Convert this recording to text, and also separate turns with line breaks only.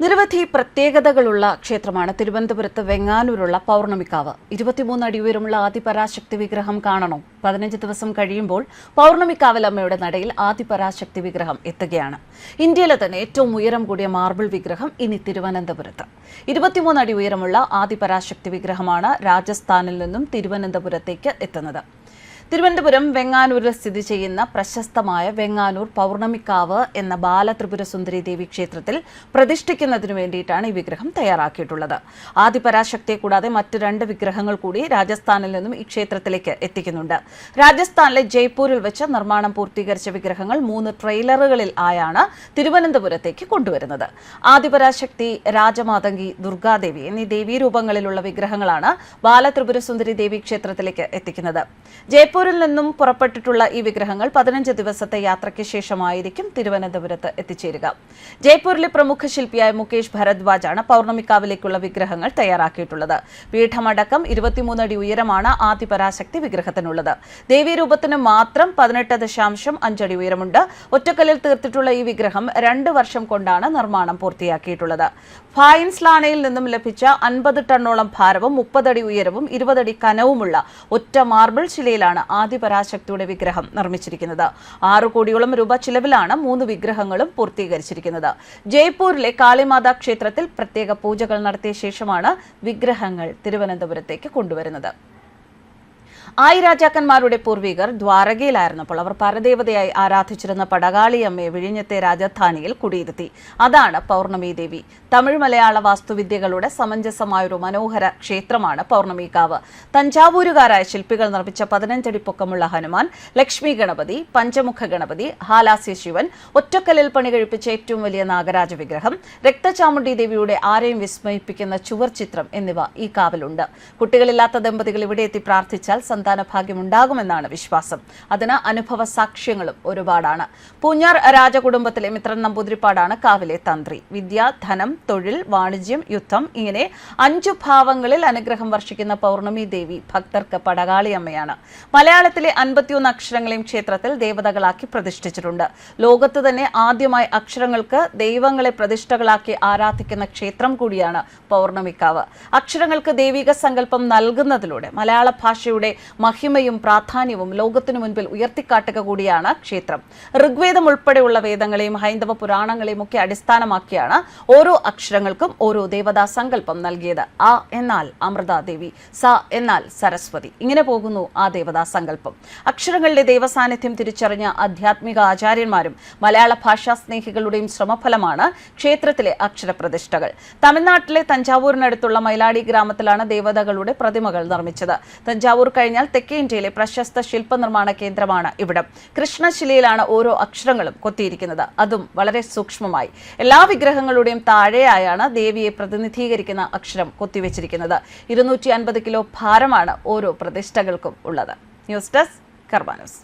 നിരവധി പ്രത്യേകതകളുള്ള ക്ഷേത്രമാണ് തിരുവനന്തപുരത്ത് വെങ്ങാനൂരുള്ള പൗർണമിക്കാവ്. ഇരുപത്തിമൂന്ന് അടി ഉയരമുള്ള ആദിപരാശക്തി വിഗ്രഹം കാണണോ. പതിനഞ്ച് ദിവസം കഴിയുമ്പോൾ പൗർണമിക്കാവലമ്മയുടെ നടയിൽ ആദിപരാശക്തി വിഗ്രഹം എത്തുകയാണ്. ഇന്ത്യയിലെ തന്നെ ഏറ്റവും ഉയരം കൂടിയ മാർബിൾ വിഗ്രഹം ഇനി തിരുവനന്തപുരത്ത്. ഇരുപത്തിമൂന്ന് അടി ഉയരമുള്ള ആദിപരാശക്തി വിഗ്രഹമാണ് രാജസ്ഥാനിൽ നിന്നും തിരുവനന്തപുരത്തേക്ക് എത്തുന്നത്. തിരുവനന്തപുരം വെങ്ങാനൂരിൽ സ്ഥിതി ചെയ്യുന്ന പ്രശസ്തമായ വെങ്ങാനൂർ പൗർണമിക്കാവ് എന്ന ബാലത്രിപുര സുന്ദരി ദേവി ക്ഷേത്രത്തിൽ പ്രതിഷ്ഠിക്കുന്നതിനു വേണ്ടിയിട്ടാണ് ഈ വിഗ്രഹം തയ്യാറാക്കിയിട്ടുള്ളത്. ആദിപരാശക്തിയെ കൂടാതെ മറ്റ് രണ്ട് വിഗ്രഹങ്ങൾ കൂടി രാജസ്ഥാനിൽ നിന്നും ഈ ക്ഷേത്രത്തിലേക്ക് എത്തിക്കുന്നുണ്ട്. രാജസ്ഥാനിലെ ജയ്പൂരിൽ വെച്ച് നിർമ്മാണം പൂർത്തീകരിച്ച വിഗ്രഹങ്ങൾ മൂന്ന് ട്രെയിലറുകളിൽ ആയാണ് തിരുവനന്തപുരത്തേക്ക് കൊണ്ടുവരുന്നത്. ആദിപരാശക്തി രാജമാതങ്കി ദുർഗാദേവി എന്നീ ദേവീരൂപങ്ങളിലുള്ള വിഗ്രഹങ്ങളാണ് ബാലത്രിപുര സുന്ദരി ദേവി ക്ഷേത്രത്തിലേക്ക് എത്തിക്കുന്നത്. ജയ്പൂരിൽ നിന്നും പുറപ്പെട്ടിട്ടുള്ള ഈ വിഗ്രഹങ്ങൾ പതിനഞ്ച് ദിവസത്തെ യാത്രയ്ക്ക് ശേഷമായിരിക്കും തിരുവനന്തപുരത്ത് എത്തിച്ചേരുക. ജയ്പൂരിലെ പ്രമുഖ ശില്പിയായ മുകേഷ് ഭരദ്വാജാണ് പൗർണമിക്കാവിലേക്കുള്ള വിഗ്രഹങ്ങൾ തയ്യാറാക്കിയിട്ടുള്ളത്. പീഠമടക്കം ഇരുപത്തിമൂന്ന് അടി ഉയരമാണ് ആദിപരാശക്തി വിഗ്രഹത്തിനുള്ളത്. ദേവീരൂപത്തിന് മാത്രം പതിനെട്ട് ദശാംശം അഞ്ചടി ഉയരമുണ്ട്. ഒറ്റക്കല്ലിൽ തീർത്തിട്ടുള്ള ഈ വിഗ്രഹം രണ്ട് വർഷം കൊണ്ടാണ് നിർമ്മാണം പൂർത്തിയാക്കിയിട്ടുള്ളത്. ഫായിൻസ് ലാണയിൽ നിന്നും ലഭിച്ച അൻപത് ടണ്ണോളം ഭാരവും മുപ്പതടി ഉയരവും ഇരുപതടി കനവുമുള്ള ഒറ്റ മാർബിൾ ശിലയിലാണ് ആദിപരാശക്തിയുടെ വിഗ്രഹം നിർമ്മിച്ചിരിക്കുന്നത്. ആറു കോടിയോളം രൂപ ചിലവിലാണ് മൂന്ന് വിഗ്രഹങ്ങളും പൂർത്തീകരിച്ചിരിക്കുന്നത്. ജയ്പൂരിലെ കാളിമാതാ ക്ഷേത്രത്തിൽ പ്രത്യേക പൂജകൾ നടത്തിയ ശേഷമാണ് വിഗ്രഹങ്ങൾ തിരുവനന്തപുരത്തേക്ക് കൊണ്ടുവരുന്നത്. ആയി രാജാക്കന്മാരുടെ പൂർവികർ ദ്വാരകയിലായിരുന്നപ്പോൾ അവർ പരദേവതയായി ആരാധിച്ചിരുന്ന പടകാളിയമ്മയെ വിഴിഞ്ഞത്തെ രാജധാനിയിൽ കുടിയിരുത്തി. അതാണ് പൗർണമി ദേവി. തമിഴ് മലയാള വാസ്തുവിദ്യകളുടെ സമഞ്ജസമായൊരു മനോഹര ക്ഷേത്രമാണ് പൗർണമികാവ് തഞ്ചാവൂരുകാരായ ശില്പികൾ നിർമ്മിച്ച പതിനഞ്ചടി പൊക്കമുള്ള ഹനുമാൻ ലക്ഷ്മി ഗണപതി പഞ്ചമുഖ ഗണപതി ഹാലാസ്യ ശിവൻ ഒറ്റക്കല്ലിൽ പണി കഴിപ്പിച്ച ഏറ്റവും വലിയ നാഗരാജ വിഗ്രഹം രക്തചാമുണ്ഡി ദേവിയുടെ ആരെയും വിസ്മയിപ്പിക്കുന്ന ചുവർ ചിത്രം എന്നിവ ഈ കാവിലുണ്ട്. കുട്ടികളില്ലാത്ത ദമ്പതികൾ ഇവിടെ എത്തി പ്രാർത്ഥിച്ചാൽ സന്താന ഭാഗ്യമുണ്ടാകുമെന്നാണ് വിശ്വാസം. അതിന് അനുഭവ സാക്ഷ്യങ്ങളും ഒരുപാടാണ്. പൂഞ്ഞാർ രാജകുടുംബത്തിലെ മിത്രൻ നമ്പൂതിരിപ്പാടാണ് കാവിലെ തന്ത്രി. വിദ്യ ധനം തൊഴിൽ വാണിജ്യം യുദ്ധം ഇങ്ങനെ അഞ്ചു ഭാവങ്ങളിൽ അനുഗ്രഹം വർഷിക്കുന്ന പൗർണമി ദേവി ഭക്തർക്ക് പടകാളിയമ്മയാണ്. മലയാളത്തിലെ അൻപത്തിയൊന്ന് അക്ഷരങ്ങളെയും ക്ഷേത്രത്തിൽ ദേവതകളാക്കി പ്രതിഷ്ഠിച്ചിട്ടുണ്ട്. ലോകത്ത് തന്നെ ആദ്യമായി അക്ഷരങ്ങൾക്ക് ദൈവങ്ങളെ പ്രതിഷ്ഠകളാക്കി ആരാധിക്കുന്ന ക്ഷേത്രം കൂടിയാണ് പൗർണമിക്കാവ്. അക്ഷരങ്ങൾക്ക് ദൈവിക സങ്കല്പം നൽകുന്നതിലൂടെ മലയാള ഭാഷയുടെ മഹിമയും പ്രാധാന്യവും ലോകത്തിനു മുൻപിൽ ഉയർത്തിക്കാട്ടുക കൂടിയാണ് ക്ഷേത്രം. ഋഗ്വേദം ഉൾപ്പെടെയുള്ള വേദങ്ങളെയും ഹൈന്ദവ പുരാണങ്ങളെയും ഒക്കെ അടിസ്ഥാനമാക്കിയാണ് ഓരോ അക്ഷരങ്ങൾക്കും ഓരോ ദേവതാ സങ്കല്പം നൽകിയത്. ആ എന്നാൽ അമൃതാദേവി സ എന്നാൽ സരസ്വതി. ഇങ്ങനെ പോകുന്നു ആ ദേവതാ സങ്കല്പം. അക്ഷരങ്ങളുടെ ദേവസാന്നിധ്യം തിരിച്ചറിഞ്ഞ ആധ്യാത്മിക ആചാര്യന്മാരും മലയാള ഭാഷാ സ്നേഹികളുടെയും ശ്രമഫലമാണ് ക്ഷേത്രത്തിലെ അക്ഷരപ്രതിഷ്ഠകൾ. തമിഴ്നാട്ടിലെ തഞ്ചാവൂരിനടുത്തുള്ള മൈലാടി ഗ്രാമത്തിലാണ് ദേവതകളുടെ പ്രതിമകൾ നിർമ്മിച്ചത്. തഞ്ചാവൂർ കഴിഞ്ഞാൽ തെക്കേ ഇന്ത്യയിലെ പ്രശസ്ത ശില്പ നിർമ്മാണ കേന്ദ്രമാണ് ഇവിടം. കൃഷ്ണശിലയിലാണ് ഓരോ അക്ഷരങ്ങളും കൊത്തിയിരിക്കുന്നത്. അതും വളരെ സൂക്ഷ്മമായി. എല്ലാ വിഗ്രഹങ്ങളുടെയും താഴെയായാണ് ദേവിയെ പ്രതിനിധീകരിക്കുന്ന അക്ഷരം കൊത്തിവെച്ചിരിക്കുന്നത്. ഇരുന്നൂറ്റി അൻപത് കിലോ ഭാരമാണ് ഓരോ പ്രതിഷ്ഠകൾക്കും ഉള്ളത്. News desk കർബാനൂസ്